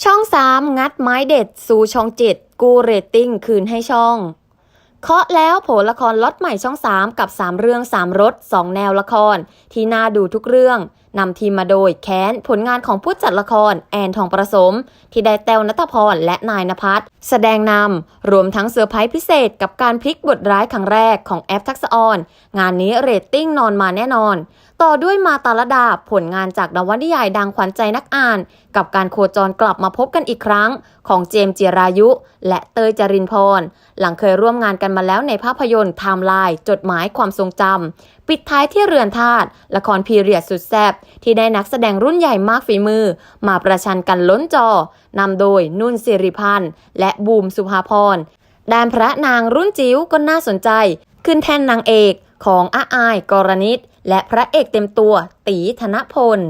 ช่อง 3 งัดไม้เด็ด สู่ช่อง 7 กูเรตติ้งคืนให้ช่อง เคาะแล้วโผละครล็อตใหม่ช่อง 3 กับ 3 เรื่อง 3รส2 แนวละคร ที่น่าดูทุกเรื่องนำทีมมาโดยแค้นผลงานของผู้จัดละคร แอนทองประสม ที่ได้แต้วนัทพรและนายนภัสแสดงนำรวมทั้งเซอร์ไพรส์พิเศษกับการพลิกบทร้ายครั้งแรกของแอฟทักษออน งานนี้เรตติ้งนอนมาแน่นอน ต่อด้วยมาตาลดาผลงานจากนวนิยายดังขวัญใจนักอ่าน กับการโคจรกลับมาพบกันอีกครั้ง ของเจมส์จิรายุ และเตยจรินพร หลังเคยร่วมงานกันมาแล้วในภาพยนตร์ไทม์ไลน์จดหมายความทรงจำปิดท้ายที่เรือนธาตุละครพีเรียดสุดแซ่บที่ได้นักแสดงรุ่นใหญ่มากฝีมือ มาประชันกันล้นจอนำโดยนุ่นสิริพันธ์และบูมสุภาพรด้านพระนางรุ่นจิ๋วก็น่าสนใจ ขึ้นแทนนางเอกของอาอายกรณิต และพระเอกเต็มตัวตีธนพล